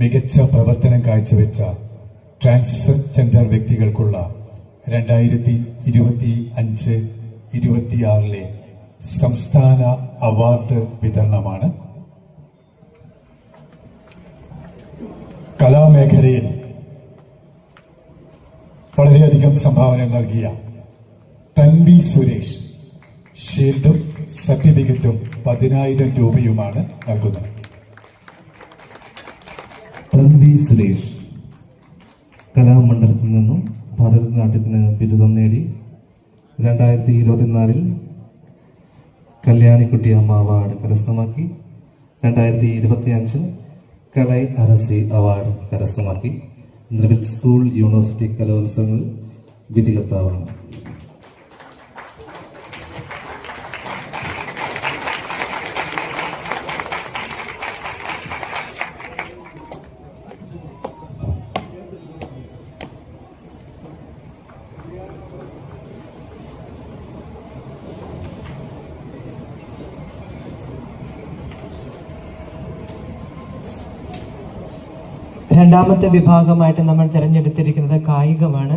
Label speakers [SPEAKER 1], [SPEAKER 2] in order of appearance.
[SPEAKER 1] മികച്ച പ്രവർത്തനം കാഴ്ചവെച്ച ട്രാൻസ്ജെൻഡർ വ്യക്തികൾക്കുള്ള രണ്ടായിരത്തി ഇരുപത്തി അഞ്ച് ഇരുപത്തിയാറിലെ സംസ്ഥാന അവാർഡ് വിതരണമാണ്. കലാമേഖലയിൽ വളരെയധികം സംഭാവന നൽകിയ തൻവി സുരേഷ് ഷീൽഡും സർട്ടിഫിക്കറ്റും പതിനായിരം രൂപയുമാണ് നൽകുന്നത്.
[SPEAKER 2] തൻവി സുരേഷ് കലാമണ്ഡലത്തിൽ നിന്നും ഭരതനാട്യത്തിന് ബിരുദം നേടി രണ്ടായിരത്തി ഇരുപത്തിനാലിൽ കല്യാണിക്കുട്ടി അമ്മ അവാർഡ് കരസ്ഥമാക്കി. രണ്ടായിരത്തി ഇരുപത്തി അഞ്ചിൽ കലൈ അരസി അവാർഡ് കരസ്ഥമാക്കി. നിലവിൽ സ്കൂൾ യൂണിവേഴ്സിറ്റി കലോത്സവങ്ങളിൽ വിധികർത്താവാണ്.
[SPEAKER 3] രണ്ടാമത്തെ വിഭാഗമായിട്ട് നമ്മൾ തിരഞ്ഞെടുത്തിരിക്കുന്നത് കായികമാണ്.